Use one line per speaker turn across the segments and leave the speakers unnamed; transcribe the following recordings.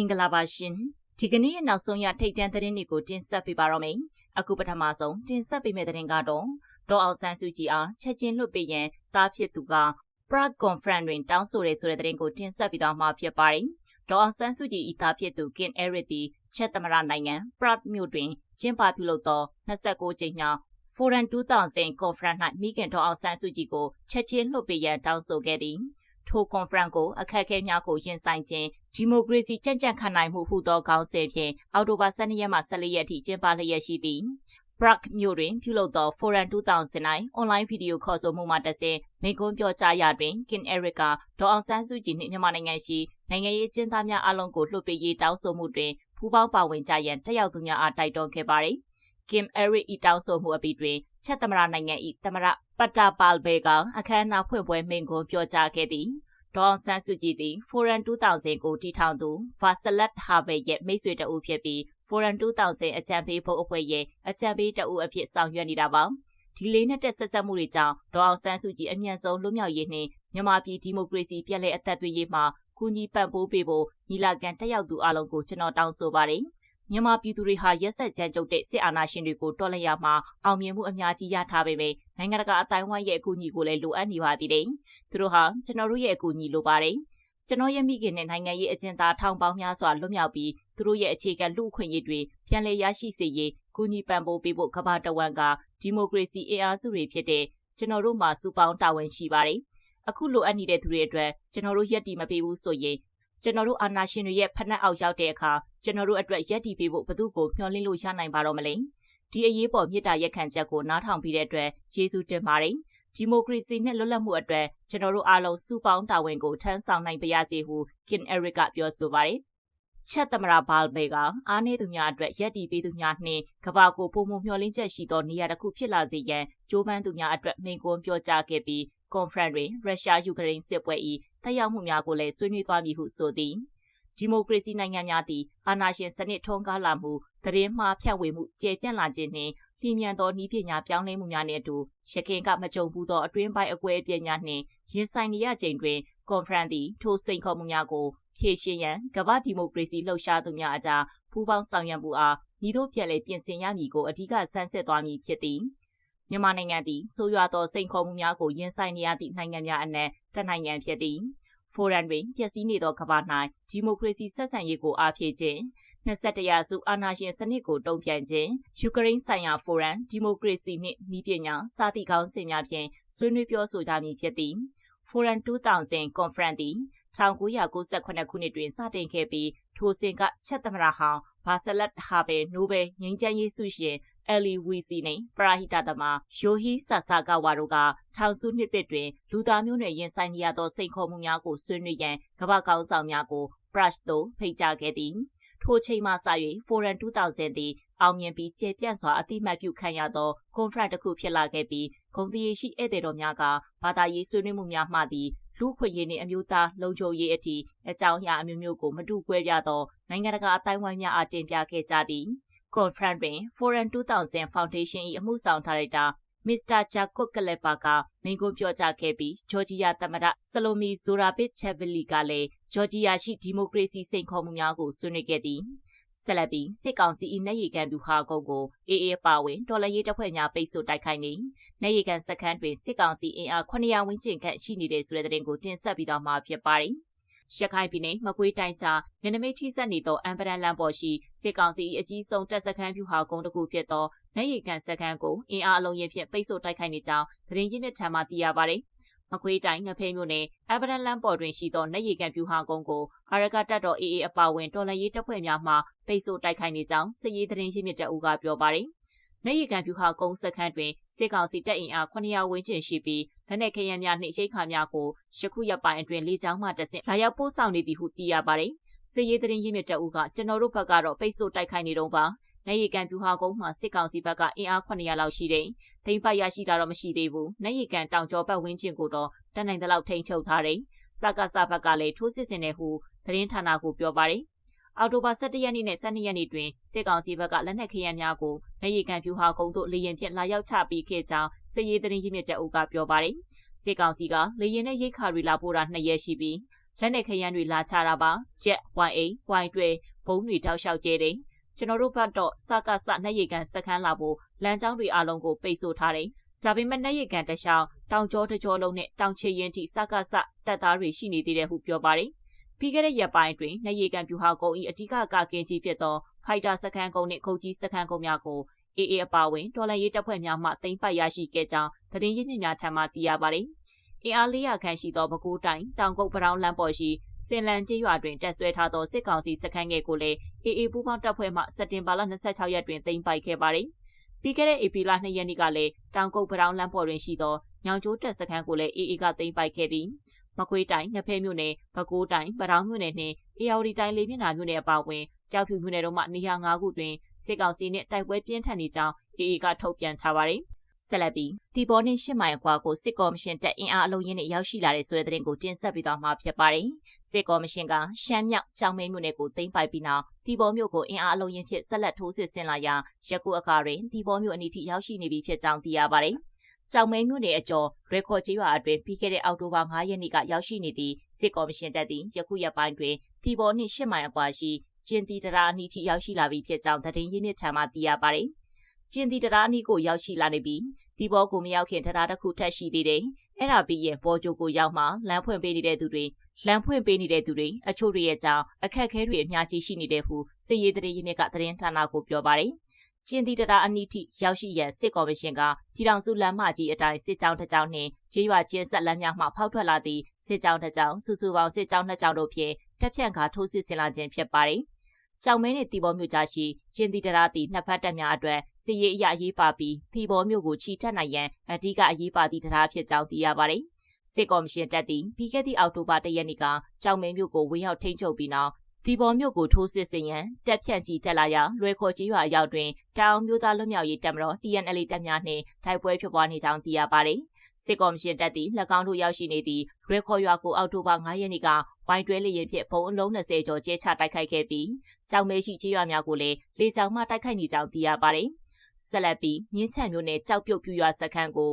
င်္ဂလာပါရှင်ဒီကနေ့ရဲ့နောက်ဆုံးရထိတ်တန့်သတင်းတွေကိုတင်ဆက်ပေးပါတော့မယ်အခုပထမဆုံးတင်ဆက်ပေးမယ့်သတင်းကတော့ဒေါ်အောင်ဆန်းစုကြည်အားချက်ချင်းလွတ်ပေးရန်တားဖြစ်သူက Prague Conference တွင်တောင်းဆိုတဲ့ဆိုတဲ့သတင်းကိုတင်ဆက်ပေးသွားမှာဖြစ်ပါတယ်ဒေါ်အောင်ဆန်းစုကြည်ဤသားဖြစ်သူကင်အဲရစ်သည်ချက်သမရနိုင်ငံ Prague မြို့တွင်ကျင်းပပြုလုပ်သော29ကြိမ်မြောက် Forum 2000 Conference ၌မိခင်ဒေါ်အောင်ဆန်းစုကြည်ကိုချက်ချင်းလွှတ်ပေးရန်တောင်းဆိုခဲ့သည် ထိုကွန်ဖရင့်ကိုအခက်အခဲများကိုရင်ဆိုင်ခြင်းဒီမိုကရေစီကြံ့ကြံ့ခံနိုင်မှုဟူသောခေါင်းစဉ်ဖြင့်အောက်တိုဘာ12ရက်မှ14ရက်ထိကျင်းပလျက်ရှိသည်ဘရက်မြို့တွင်ပြုလုပ်သော Forum 2000၌အွန်လိုင်းဗီဒီယိုခေါ်ဆိုမှုမှတစ်ဆင့်မိန့်ခွန်းပြောကြားရာတွင် Kin Eric ကဒေါအောင်ဆန်းစုကြည်နှင့်မြန်မာနိုင်ငံရှိနိုင်ငံရေးကျင်းသားများအလုံးကိုလှုပ်ပေးရေးတောင်းဆိုမှုတွင်ဖူးပေါင်းပါဝင်ကြရန်တက်ရောက်သူများအားတိုက်တွန်းခဲ့ပါသည်။ Kim Eric ဤတောင်းဆိုမှုအပြီးတွင်ချက်သမရနိုင်ငံ၏သမရ ပတ်တာပါလ်ဘေကအခမ်းအနားဖွင့်ပွဲမိန့်ခွန်းပြောကြားခဲ့သည်။ဒေါ်ဆန်းစုကြည်သည် Forum 2000ကိုတည်ထောင်သူဗာဆလတ်ဟာဘဲရဲ့မိတ်ဆွေတအုပ်ဖြစ်ပြီး Forum 2000အကြံပေးဖို့အဖွဲ့ရဲ့အကြံပေးတအုပ်အဖြစ်ဆောင်ရွက်နေတာပါဒီလေးနဲ့တက်ဆက်ဆက်မှုတွေကြောင့်ဒေါ်အောင်ဆန်းစုကြည်အမြန်ဆုံးလွတ်မြောက်ရေးနှင့်မြန်မာပြည်ဒီမိုကရေစီပြည်လဲအသက်သွေးရေးမှာကူညီပံ့ပိုးပေးဖို့ညီလာခံတက်ရောက်သူအလုံးကိုကျွန်တော်တောင်းဆိုပါတယ်။ မြန်မာပြည်သူတွေဟာရက်ဆက်ကြမ်းကြုတ်တဲ့စစ်အာဏာရှင်တွေကိုတော်လှန်ရမှာအောင်မြင်မှုအများကြီးရထားပေမယ့်နိုင်ငံတကာအတိုင်းဝိုင်းရဲ့အကူအညီကိုလည်းလိုအပ်နေပါသေးတယ်။သူတို့ဟာကျွန်တော်တို့ရဲ့အကူအညီလိုပါတယ်။ကျွန်တော်ရဲ့မိခင်နဲ့နိုင်ငံရေးအကျဉ်းသားထောင်ပေါင်းများစွာလွတ်မြောက်ပြီးသူတို့ရဲ့အခြေခံလူ့အခွင့်အရေးတွေပြန်လည်ရရှိစေရေးကူညီပံ့ပိုးပေးဖို့ကမ္ဘာတဝန်းကဒီမိုကရေစီအင်အားစုတွေဖြစ်တဲ့ကျွန်တော်တို့မှာစုပေါင်းတာဝန်ရှိပါတယ်။အခုလိုအပ်နေတဲ့သူတွေအတွက်ကျွန်တော်တို့ရက်တီမပေးဘူးဆိုရင် ကျွန်တော်တို့အာဏာရှင်တွေရဲ့ဖက်နှက်အောက်ရောက်တဲ့အခါကျွန်တော်တို့အတွက်ရက်တီပေးဖို့ဘသူ့ကိုမျှော်လင့်လို့ရနိုင်ပါတော့မလဲဒီအရေးပေါ်မြစ်တာရက်ခံချက်ကိုနားထောင်ပြီးတဲ့အတွက်ကျေးဇူးတင်ပါတယ်ဒီမိုကရေစီနဲ့လွတ်လပ်မှုအတွက်ကျွန်တော်တို့အားလုံးစုပေါင်းတာဝန်ကိုထမ်းဆောင်နိုင်ပါရစေဟုကင်အရစ်ကပြောဆိုပါတယ်ချက်သမရာဘာလ်ဘေကအားနည်းသူများအတွက်ရက်တီပေးသူများနှင့်ကဘာကိုပုံမှုမျှော်လင့်ချက်ရှိသောနေရာတစ်ခုဖြစ်လာစေရန်ကြိုးပမ်းသူများအတွက်မိန့်ခွန်းပြောကြားခဲ့ပြီး ကွန်ဖရင့်တွင်ရုရှားယူကရိန်းစစ်ပွဲ၏တက်ရောက်မှုများကိုလည်းဆွေးနွေးသွားမည်ဟုဆိုသည်ဒီမိုကရေစီနိုင်ငံများသည်အာဏာရှင်စနစ်ထွန်းကားလာမှုသတင်းမှားဖြန့်ဝေမှုကျေပြန့်လာခြင်းနှင့်လျင်မြန်သောနည်းပညာပြောင်းလဲမှုများနှင့်အတူရခင်ကမကြုံဘူးသောအတွင်းပိုင်းအကွဲအပြဲများနှင့်ရင်ဆိုင်နေရချိန်တွင်ကွန်ဖရင့်သည်ထိုစိန်ခေါ်မှုများကိုဖြည့်ရှင်းရန်ကမ္ဘာဒီမိုကရေစီလှုပ်ရှားသူများအကြားပူးပေါင်းဆောင်ရွက်မှုအားဤသို့ပြန်လည်ပြင်ဆင်ရမည်ကိုအဓိကဆန်းစစ်သွားမည်ဖြစ်သည် မြန်မာနိုင်ငံသည်ဆိုးရွားသောစိန်ခေါ်မှုများကိုရင်ဆိုင်နေရသည့်နိုင်ငံများအနက်တနိုင်ငံဖြစ်သည်ဖိုရမ်တွင်ပျက်စီးနေသောကမ္ဘာ၌ဒီမိုကရေစီဆက်ဆံရေးကိုအားဖြည့်ခြင်း21ရာစုအာဏာရှင်စနစ်ကိုတုံ့ပြန်ခြင်းယူကရိန်းဆိုင်ရာဖိုရမ်ဒီမိုကရေစီနှင့်ဤပညာစာသည့်ကောင်းစဉ်များဖြင့်ဆွေးနွေးပြောဆိုကြမည်ဖြစ်သည် Forum 2000 Conference သည်1998ခုနှစ်တွင်စတင်ခဲ့ပြီးထိုစဉ်ကချက်သမရဟောင်းဘာဆလတ်ဟာဘဲနိုဘယ်ငြိမ်းချမ်းရေးဆုရှင် အလီဝီစီနဲ့ပရာဟိတသမားယိုဟီဆာဆာကဝါတို့ကထောင်စုနှစ်သစ်တွင်လူသားမျိုးနွယ်ရင်ဆိုင်နေရသောစိန်ခေါ်မှုများကိုဆွေးနွေးရန်ကမ္ဘာကောင်းဆောင်များကို brush သို့ဖိတ်ကြားခဲ့သည်ထိုချိန်မှစ၍ Forum 2000သည်အောင်မြင်ပြီးကျေပြန့်စွာအတိမတ်ပြုခံရသော conference တစ်ခုဖြစ်လာခဲ့ပြီးဂုံတည်ရှိဧည့်သည်တော်များကဘာသာရေးဆွေးနွေးမှုများမှသည်လူခွင့်ရေးနှင့်အမျိုးသားလုံခြုံရေးအထိအကြောင်းအရာအမျိုးမျိုးကိုမတူကွဲပြားသောနိုင်ငံတကာအတိုင်းအဝိုင်းများအားတင်ပြခဲ့ကြသည် conference တွင် Forum 2000 Foundation ၏အမှုဆောင်ဒါရိုက်တာမစ္စတာဂျာကွတ်ကလက်ပါကမိန့်ခွန်းပြောကြားခဲ့ပြီးဂျော်ဂျီယာသမ္မတဆလိုမီဇိုရာဘစ်ချက်ဗလီကလည်းဂျော်ဂျီယာရှိဒီမိုကရေစီစိန်ခေါ်မှုများကိုဆွေးနွေးခဲ့သည်ဆက်လက်ပြီးစစ်ကောင်စီ၏နေရီကန်ဗျူဟာကုန်းကိုအေးအေးပါဝင်တော်လှန်ရေးတပ်ဖွဲ့များပိတ်ဆို့တိုက်ခိုက်နေနေရီကန်စခန်းတွင်စစ်ကောင်စီအင်အား900ဝန်းကျင်ခန့်ရှိနေတဲ့ဆိုတဲ့သတင်းကိုတင်ဆက်ပြီးတော့မှာဖြစ်ပါတယ် ရခိုင်ပြည်နယ်မကွေးတိုင်းကြားနယ်နိမိတ်ထိစပ်နေသောအမ်ပဒန်လမ်းပေါ်ရှိစစ်ကောင်စီအကြီးဆုံးတပ်စခန်းဖြူဟာကုန်းတစ်ခုဖြစ်သောနိုင်ရီကန်စခန်းကိုအင်အားအလုံးရင်ဖြင့်ပိတ်ဆို့တိုက်ခိုက်နေကြောင်းသတင်းရင်းမြစ်ထံမှသိရပါတယ်။မကွေးတိုင်းငဖဲမြို့နယ်အမ်ပဒန်လမ်းပေါ်တွင်ရှိသောနိုင်ရီကန်ဖြူဟာကုန်းကိုအာရကတပ်တော် AA အပါဝင်တော်လှန်ရေးတပ်ဖွဲ့များမှပိတ်ဆို့တိုက်ခိုက်နေကြောင်းစစ်ရေးသတင်းရင်းမြစ်တအုပ်ကပြောပါတယ်။ နေရီကန်ဖြူဟာကုန်းစခန်းတွင်စစ်ကောင်စီတပ်အင်အား900ဝန်းကျင်ရှိပြီးလက်နက်ခဲယမ်းများနှင့်ရိတ်ခါများကိုယခုရက်ပိုင်းအတွင်းလေကြောင်းမှတဆင့်လာရောက်ပို့ဆောင်နေသည်ဟုသိရပါတယ်။စစ်ရေးသတင်းရင်းမြစ်တအုပ်ကကျွန်တော်တို့ဘက်ကတော့ပိတ်ဆို့တိုက်ခိုက်နေတော့ပါ။နေရီကန်ပြူဟာကုန်းမှာစစ်ကောင်စီဘက်ကအင်အား900လောက်ရှိတယ်။ထိမ့်ပိုက်ရရှိတာတော့မရှိသေးဘူး။နေရီကန်တောင်ကျော်ဘက်ဝင်းကျင်ကိုတော့တန်နိုင်တဲ့လောက်ထိန်းချုပ်ထားတယ်။စကားစဘက်ကလည်းထိုးစစ်ဆင်နေဟုသတင်းဌာနကိုပြောပါတယ်။ အော်တိုဘာ17ရက်နေ့နဲ့12ရက်နေ့တွင်စစ်ကောင်စီဘက်ကလက်နက်ခဲယမ်းများကိုနေရီကန်ဖြူဟာကုန်းတို့လေရင်ဖြင့်လာရောက်ချပေးခဲ့ကြောင်းစစ်ရေးသတင်းရင်းမြစ်တအုပ်ကပြောပါတယ်။စစ်ကောင်စီကလေရင်နဲ့ရိတ်ခါရီလာပို့တာ2ရက်ရှိပြီးလက်နက်ခရမ်းတွေလာချတာပါဂျက် Y8 Y12 ဘုံတွေတောက်လျှောက်ကျဲတယ်ကျွန်တော်တို့ဘက်တော့စကစနှက်ရိတ်ကန်စခန်းလာဖို့လမ်းကြောင်းတွေအလုံးကိုပိတ်ဆို့ထားတယ်ဒါပေမဲ့နှက်ရိတ်ကန်တခြားတောင်ကျောတကြောလုံးနဲ့တောင်ချေရင်ထိစကစတပ်သားတွေရှိနေသေးတယ်ဟုပြောပါတယ် ပြီးခဲ့တဲ့ရက်ပိုင်းတွင်နှက်ရိတ်ကန်ပြူဟာကုန်း၏အဓိကကာကင်းကြီးဖြစ်သောဖိုက်တာစခန်းကုန်းနှင့်ခုတ်ကြီးစခန်းကုန်းများကိုအေးအေးအပါဝင်တော်လန်ရေးတပ်ဖွဲ့များမှတင်ပိုက်ရရှိခဲ့ကြောင်းသတင်းရင်းမြစ်များထံမှသိရပါတယ်။အင်အား400ခန့်ရှိသောပဲခူးတိုင်းတောင်ကုတ်ပရောင်းလမ်းပေါ်ရှိစင်လန်ကျေးရွာတွင်တက်ဆွဲထားသောစစ်ကောင်စီစခန်းငယ်ကိုလည်းအေးအေးပူးပေါင်းတပ်ဖွဲ့မှစက်တင်ဘာလ26ရက်တွင်တင်ပိုက်ခဲ့ပါတယ်။ပြီးခဲ့တဲ့ဧပြီလ2ရက်နေ့ကလည်းတောင်ကုတ်ပရောင်းလမ်းပေါ်တွင်ရှိသောညောင်ကျိုးတပ်စခန်းကိုလည်းအေးအေးကတင်ပိုက်ခဲ့သည်။ မကွေးတိုင်းငဖဲမြို့နယ်ပဲခူးတိုင်းပတောင်းမြို့နယ်နှင့်အေယာဝတီတိုင်းလေးမျက်နှာမြို့နယ်အပါအဝင်ကြောက်ဖြူမြို့နယ်တို့မှနေရာ၅ခုတွင်စစ်ကောင်စီနှင့်တိုက်ပွဲပြင်းထန်နေကြောင်းအေအေကထုတ်ပြန်ထားပါတယ်။ဆက်လက်ပြီးဒီပေါ်နှင်းရှစ်မိုင်အကွာကိုစစ်ကော်မရှင်တက်အင်အားအလုံးရင်းနဲ့ရောက်ရှိလာတဲ့ဆိုတဲ့သတင်းကိုတင်ဆက်ပေးသွားမှာဖြစ်ပါတယ်။စစ်ကော်မရှင်ကရှမ်းမြောက်ကြောင်မဲမြို့နယ်ကိုသိမ်းပိုက်ပြီးနောက်ဒီပေါ်မြို့ကိုအင်အားအလုံးရင်းဖြင့်ဆက်လက်ထိုးစစ်ဆင်လာရာရက်ကူအခါတွင်ဒီပေါ်မြို့အနီးထိရောက်ရှိနေပြီဖြစ်ကြောင်းသိရပါတယ်။ ကြောင်မဲမြို့နယ်အကျော်ရေခေါ်ကျေးရွာအတွင်းပြီးခဲ့တဲ့အောက်တိုဘာ9ရက်နေ့ကရောက်ရှိနေသည့်စစ်ကော်မရှင်တပ်သည်ယခုရက်ပိုင်းတွင်တီဘောနှင့်ရှစ်မိုင်အကွာရှိကျင်းတီတရာအနီးထိရောက်ရှိလာပြီဖြစ်ကြောင်းသတင်းရင်းမြစ်ထံမှသိရပါတယ်။ကျင်းတီတရာအနီးကိုရောက်ရှိလာနေပြီးတီဘောကိုမရောက်ခင်တရားတစ်ခုထပ်ရှိသေးတယ်။အဲ့ဒါပြီးရင်ပေါ်ကျိုကိုရောက်မှလမ်းဖွင့်ပေးနေတဲ့သူတွေလမ်းဖွင့်ပေးနေတဲ့သူတွေအချို့တွေရဲ့ကြောင့်အခက်အခဲတွေအများကြီးရှိနေတဲ့ဟုစစ်ရေးသတင်းရင်းမြစ်ကသတင်းဌာနကိုပြောပါတယ်။ ကျင်းတီတရာအနီးထိရောက်ရှိရန်စစ်ကော်မရှင်ကပြည်ထောင်စုလမ်းမကြီးအတိုင်းစစ်ကြောင်းတစ်ကြောင်းနှင့်ကျေးရွာချင်းဆက်လမ်းများမှဖောက်ထွက်လာသည့်စစ်ကြောင်းတစ်ကြောင်းစုစုပေါင်းစစ်ကြောင်းနှစ်ကြောင်းတို့ဖြင့်တက်ဖြန့်ကာထိုးစစ်ဆင်လာခြင်းဖြစ်ပါတယ်။ကြောင်မဲနှင့်တီဘောမြို့ကြားရှိကျင်းတီတရာတီနှစ်ဖက်တပ်များအတွက်စစ်ရေးအရာရေးပါပြီးတီဘောမြို့ကိုချီတက်နိုင်ရန်အဓိကအရေးပါသည့်တရားဖြစ်ကြောင်းသိရပါတယ်။စစ်ကော်မရှင်တပ်သည်ပြီးခဲ့သည့်အောက်တိုဘာ၁ရက်နေ့ကကြောင်မဲမြို့ကိုဝင်ရောက်ထိန်းချုပ်ပြီးနောက် ဒီပေါ်မြို့ကိုထိုးစစ်ဆင်ရန်တက်ဖြန့်ကြီးတက်လာရာလွယ်ခေါ်ကြီးရွာရောက်တွင်တောင်မျိုးသားလွတ်မြောက်ရေးတပ်မတော် TNL တပ်များနှင့်တိုက်ပွဲဖြစ်ပွားနေကြောင်းသိရပါတယ်။စစ်ကော်မရှင်တပ်သည်၎င်းတို့ရောက်ရှိနေသည့်လွယ်ခေါ်ရွာကိုအောက်တိုဘာ9ရက်နေ့ကဝိုင်းတွဲလေရင်ဖြင့်ဘုံအလုံး20ကျော်ကျဲချတိုက်ခိုက်ခဲ့ပြီးကြောင်မဲရှိကြီးရွာများကိုလည်းလေကြောင်မှတိုက်ခိုက်နေကြောင်းသိရပါတယ်။ဆက်လက်ပြီးမြင်းချံမြို့နယ်ကြောက်ပြုတ်ပြူရွာစခန်းကို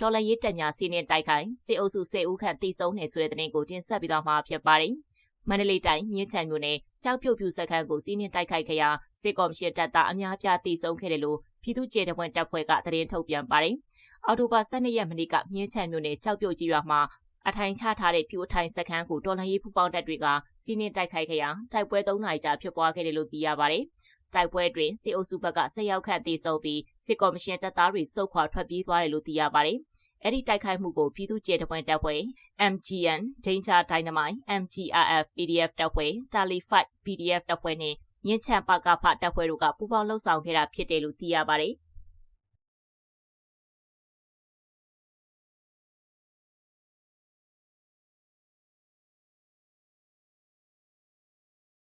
ဒေါ်လာရေးတက်များစီးနှင်းတိုက်ခိုက်စစ်အုပ်စု10ဦးခန့်တိစုံနေဆိုတဲ့တဲ့တင်ကိုတင်ဆက်ပြီးတော့မှာဖြစ်ပါတယ်။ မန္တလေးတိုင်းမြင်းချံမြို့နယ်ကြောက်ပြုတ်ပြူစခန်းကိုစီးနှင်းတိုက်ခိုက်ခဲ့ရာစစ်ကော်မရှင်တပ်သားအများပြားတိစုံခဲ့တယ်လို့ပြည်သူ့ကျေတဝန်တပ်ဖွဲ့ကသတင်းထုတ်ပြန်ပါတယ်။အော်တိုဘာ12ရက်မနေ့ကမြင်းချံမြို့နယ်ကြောက်ပြုတ်ကြီးရွာမှာအထိုင်ချထားတဲ့ပြူအထိုင်စခန်းကိုတော်လှန်ရေးဖူးပေါင်းတပ်တွေကစီးနှင်းတိုက်ခိုက်ခဲ့ရာတိုက်ပွဲ၃နိုင်ကြာဖြစ်ပွားခဲ့တယ်လို့သိရပါတယ်။တိုက်ပွဲတွင်စစ်အုပ်စုဘက်ကဆက်ရောက်ခန့်တေဆုံးပြီးစစ်ကော်မရှင်တပ်သားတွေစုခွာထွက်ပြေးသွားတယ်လို့သိရပါတယ်။ အဲ့ဒီတိုက်ခိုက်မှုကိုပြည်သူ့ကျေတပွင့်တပ်ဖွဲ့ MGN Danger Dynamite MGRF PDF တပ်ဖွဲ့ Tally Fight PDF တပ်ဖွဲ့နဲ့မြင်းချံပကဖတပ်ဖွဲ့တို့ကပူးပေါင်းလှုပ်ဆောင်ခဲ့တာဖြစ်တယ်လို့သိရပါတယ်